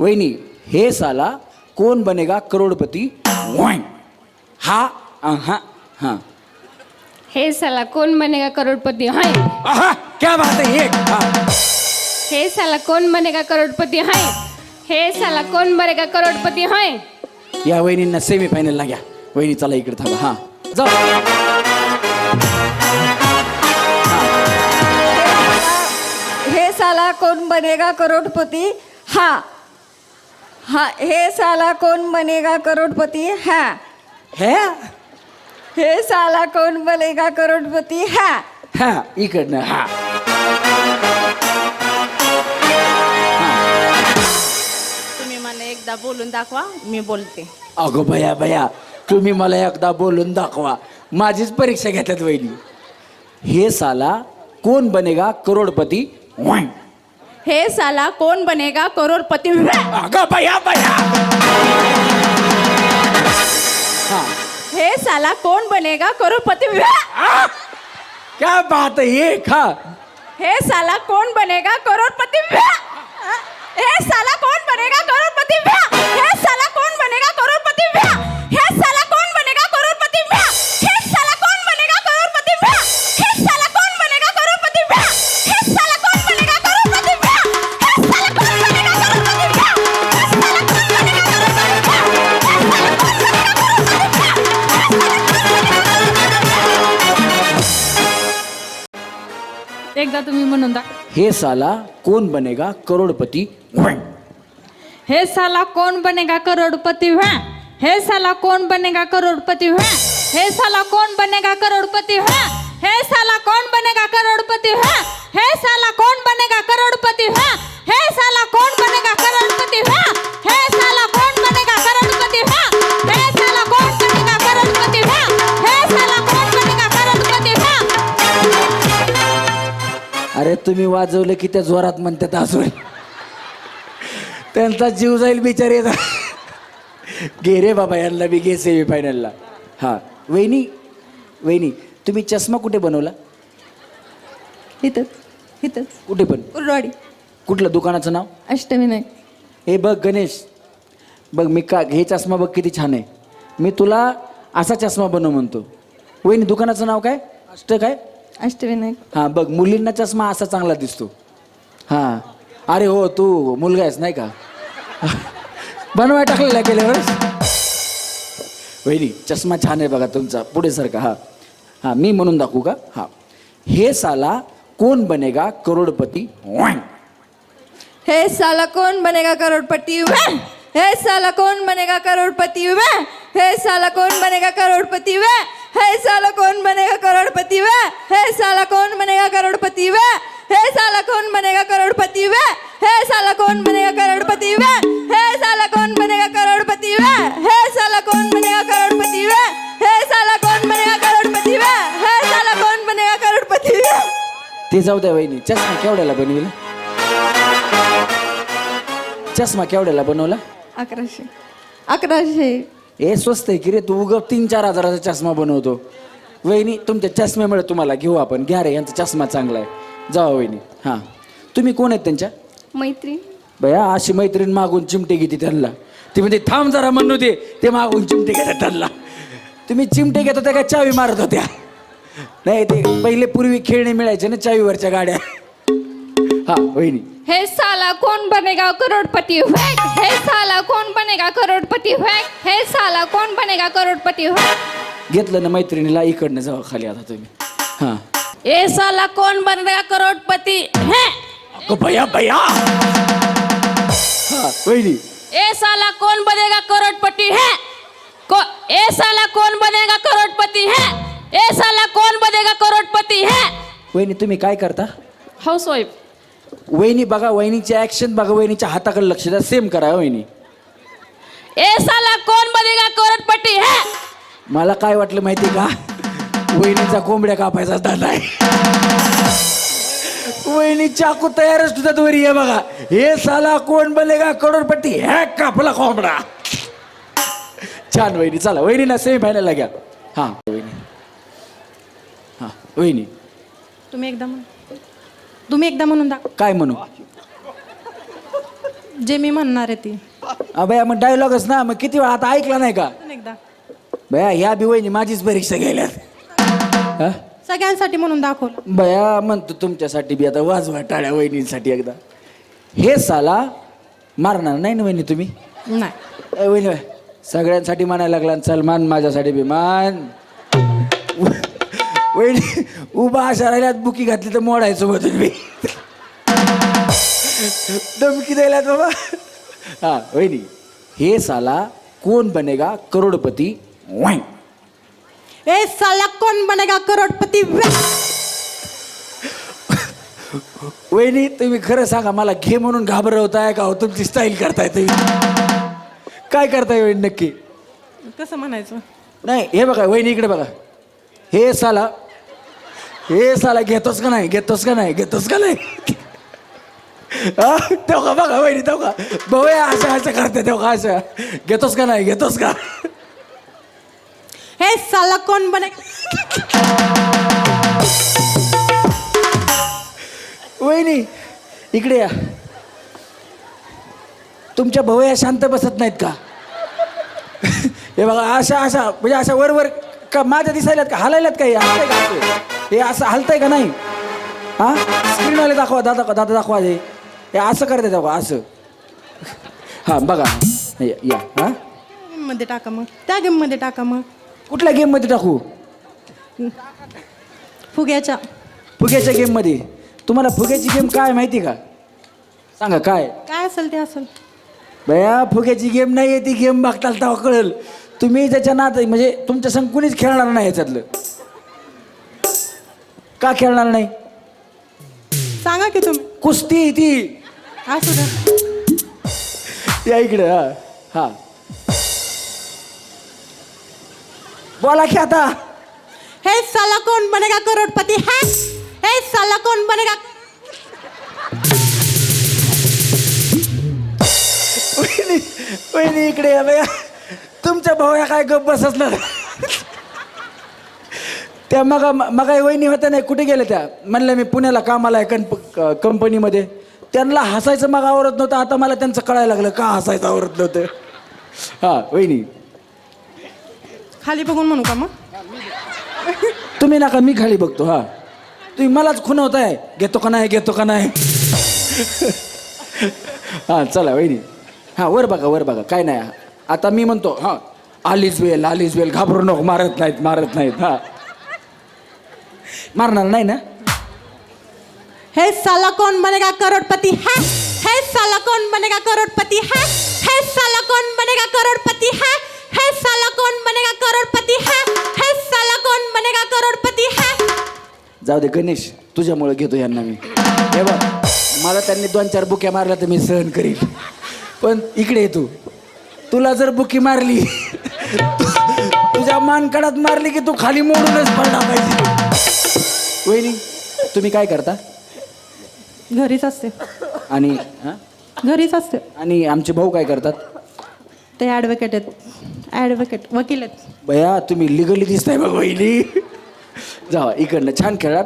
वहिनी हे साला कोण बनेगा करोडपती? वॉइंग. हा हा हा. हे साला कौन बनेगा करोड़पति? हाय. आहा क्या बात है एक हा. हे साला कौन बनेगा करोड़पति? हाय. हे साला कौन बनेगा करोड़पति? हाय. या वहिनींना सेमी फायनलला घ्या. वहिनी चला इकडे थांबा हा. जाऊ हे साला कौन बनेगा करोडपती? हा. हा हे साला कौन बनेगा करोडपती? हा. हे? हे साला कौन बनेगा करोडपती? हा. हा इकडनं हा. तुम्ही मला एकदा बोलून दाखवा मी बोलते. अगो बया बया तुम्ही मला एकदा बोलून दाखवा. माझीच परीक्षा घेतात वहिनी. हे साला कोण बनेगा करोडपती? वॉइंग. हे साला कोण बनेगा करोडपती? अगं बया बया हा। हे साला कोण बनेगा करोडपती? आ! क्या बात है एक हा हे साला कोण बनेगा करोड़पति? हे साला कोण बनेगा करोड़पति? हे साला कोण बनेगा करोड़पति? हे साला एकदा तुम्ही म्हणून दा हे साला कोण बनेगा करोडपती वॉइंग. हे साला कौन बनेगा करोड़पति है हे साला कौन बनेगा करोड़पति है हे साला कौन बनेगा करोड़पति है हे साला कौन बनेगा करोड़पति है हे साला कौन बनेगा करोड़पति है हे साला कौन अरे तुम्ही वाजवलं की त्या जोरात म्हणतात अजून त्यांचा जीव जाईल बिचारे. घे रे बाबा यांना बी घे सेमी फायनलला हा. वहिनी वहिनी तुम्ही चष्मा कुठे बनवला? इथंच इथंच. कुठे पण. कुर्रवाडी कुठलं दुकानाचं नाव? अष्टविनायक हे बघ गणेश बघ मी का हे चष्मा बघ किती छान आहे. मी तुला असा चष्मा बनव म्हणतो. वहिनी दुकानाचं नाव काय? अष्ट काय? अष्टविनायक. हां बघ मुलींना चष्मा असा चांगला दिसतो. हां. अरे हो तू मुलगा आहेस नाही का? बनवाय टाकलेला गेल्यावर वहिनी चष्मा छान आहे बघा तुमचा पुढे सारखा हां. हां मी म्हणून दाखवू का? हां. हे साला कोण बनेगा करोडपती. हे साला कौन बनेगा करोड़पति? वह हे साला कौन बनेगा करोड़पति? वह हे साला कौन बनेगा करोड़पति? वह हे साला कौन बनेगा करोड़पति वह हे साला कौन बनेगा करोड़पति वह हे साला कौन बनेगा करोड़पति वह हे साला कौन बनेगा करोड़पति वह हे साला कौन बनेगा करोड़पति वह हे साला कौन बनेगा करोड़पति वह हे साला कौन बनेगा करोड़पति वह हे साला कौन बनेगा करोड़पति वह ते जाऊ द्या वहिनी चष्मा केवढ्याला बनविला चष्मा केवढ्याला बनवला अकराशे अकराशे हे स्वस्त आहे की रे तू उग तीन चार हजाराचा चष्मा बनवतो. वहिनी तुमच्या चष्म्यामुळे तुम्हाला घेऊ आपण. घ्या रे यांचा चष्मा चांगला आहे. जावा वहिनी. हां. तुम्ही कोण आहेत त्यांच्या? मैत्री बया अशी मैत्रीण मागून चिमटे घेते त्यांना. ती म्हणते थांब जरा म्हणू दे. ते मागून चिमटे घेतात त्यांना. तुम्ही चिमटे घेत होत्या का चावी मारत होत्या? नाही ते पहिले पूर्वी खेळणे मिळायचे ना चावीवरच्या गाड्या. हा वहिनी. हे साला कौन बनेगा करोड़पति? वैक हे साला कौन बनेगा करोड़पति? वैक हे साला कौन बनेगा करोड़पति? वैक घेतलं ना मैत्रिणीला इकडनं जावा खाली आता तुम्ही. हां. हे साला कोण बनेगा करोडपती? हे. अगं बया बया हा वहिनी. ए साला कौन बनेगा करोड़पति? है. को ए साला कौन बनेगा करोड़पति? है. ए साला कौन बनेगा करोड़पति? है. वहिनी तुम्ही काय करता? हाउस वाइफ वहिनी बघा वहिनीची ऍक्शन बघा वहिनीच्या हाताकडे लक्ष द्या. सेम करा वहिनी. ए साला कौन बनेगा करोड़पति है? मला काय वाटलं माहिती का? वहिनीचा कोंबड्या कापायचा दादा आहे वहिनी चाकू तयारच तुझ्यात वरी आहे बघा. हे साला कोण बनेगा करोडपट्टी हे कापला कोंबडा. छान वहिनी. चला वहिनीला सेमी फायनलला घ्या. हां वहिनी. हां वहिनी. तुम्ही एकदा म्हण. तुम्ही एकदा म्हणून दा काय म्हणू? जे मी म्हणणार आहे ती. अबया मग डायलॉगच ना मग किती वेळा आता ऐकला नाही का? एकदा. बया ह्या बी वहिनी माझीच परीक्षा गेल्यात हा? सगळ्यांसाठी म्हणून दाखवलं. बया म्हणतो तुमच्यासाठी बी आता वाजवा टाळ्या वहिनीसाठी एकदा. हे साला मारणार नाही ना वहिनी तुम्ही? नाही. ए, वहिनी सगळ्यांसाठी म्हणायला लागला चल मान माझ्यासाठी बी मान. वहिनी उभा अशा राहिल्यात बुकी घातली तर मोडायचं होतं मी. धमकी द्यायलात बाबा. हा वहिनी हे साला कोण बनेगा करोडपती? वाईन ए साला कोण बनेगा करोडपती! वहिनी तुम्ही खरं सांगा मला घे म्हणून घाबरवताय का हो? तुमची स्टाईल करताय तुम्ही. काय करताय वहिनी नक्की? कसं म्हणायचं? नाही हे बघा वहिनी इकडे बघा. हे साला हे साला घेतोस का नाही? घेतोस का नाही? घेतोस का नाही? तेव्हा का? बघा तेव्हा का? भाऊ असं असं करते तेव्हा का? असं. घेतोस का नाही? घेतोस का? हे साला कोण बनेगा वहिनी इकडे या. तुमच्या भवया शांत बसत नाहीत का? हे बघा अशा अशा म्हणजे अशा वर वर का माझ्या दिसायल्यात का? हलायल्यात का हे? हलतंय का? हे असं हलतंय का नाही? हा? स्क्रीनवाले दाखवा दादा दादा दाखवा हे. हे असं करते दाखवा असं. हां बघा. या या, हा? मध्ये टाका मग. त्या गेममध्ये टाका मग. कुठल्या गेममध्ये टाकू? फुग्याच्या. फुग्याच्या गेममध्ये तुम्हाला फुग्याची गेम काय माहिती का? सांगा काय? काय असेल ते असेल. बया फुग्याची गेम नाही आहे ती गेम बघताल तेव्हा कळेल. तुम्ही त्याच्या नात म्हणजे तुमच्या संग कुणीच खेळणार नाही याच्यातलं. का खेळणार नाही? सांगा की तुम्ही. कुस्ती आहे ती. असू द्या या इकडे हा हा. बोला की आता. हे साला कोण बनेगा करोडपती है? हे साला कोण बनेगा वहिनी वहिनी इकडे या बया. तुमच्या भाऊया काय गप बसच ना त्या मग मग वहिनी होत्या नाही कुठे गेल्या त्या? म्हणलं मी पुण्याला कामाला आहे कन्प क- कंपनीमध्ये. त्यांना हसायचं मग आवरत नव्हतं. आता मला त्यांचं कळायला लागलं का हसायचं आवरत नव्हतं? हां वहिनी. खाली बघून म्हणू का मग? तुम्ही नका मी खाली बघतो हा. तुम्ही मलाच खुनवताय घेतो का नाही घेतो का नाही? हां चला वहिनी. हां वर बघा वर बघा. काय नाही. आता मी म्हणतो हां आलीच वेल आलीच वेल. घाबरू नको मारत नाहीत मारत नाहीत हां. मारणार नाही ना? हे साला कौन बनेगा करोड़पति है? हे साला कौन बनेगा करोड़पति है? हे साला कौन बनेगा करोड़पति है? हे साला कौन बनेगा करोड़पति है? हे साला कौन बनेगा करोड़पति है? जाऊ दे गणेश तुझ्यामुळे घेतो यांना मी. हे बघ मला त्यांनी दोन चार बुक्या मारल्या तर मी सहन करील पण इकडे ये तू. तुला जर बुकी मारली तुझ्या मानकडात मारली की तू खाली मोडूनच पडला पाहिजे. वहिनी तुम्ही काय करता? घरीच असते. आणि हां? घरीच असते. आणि आमचे भाऊ काय करतात? ते ॲडव्होकेट आहेत. ॲडव्होकेट वकील आहेत. भया तुम्ही लिगली दिसताय बघ वहिनी. जावा इकडनं छान खेळात.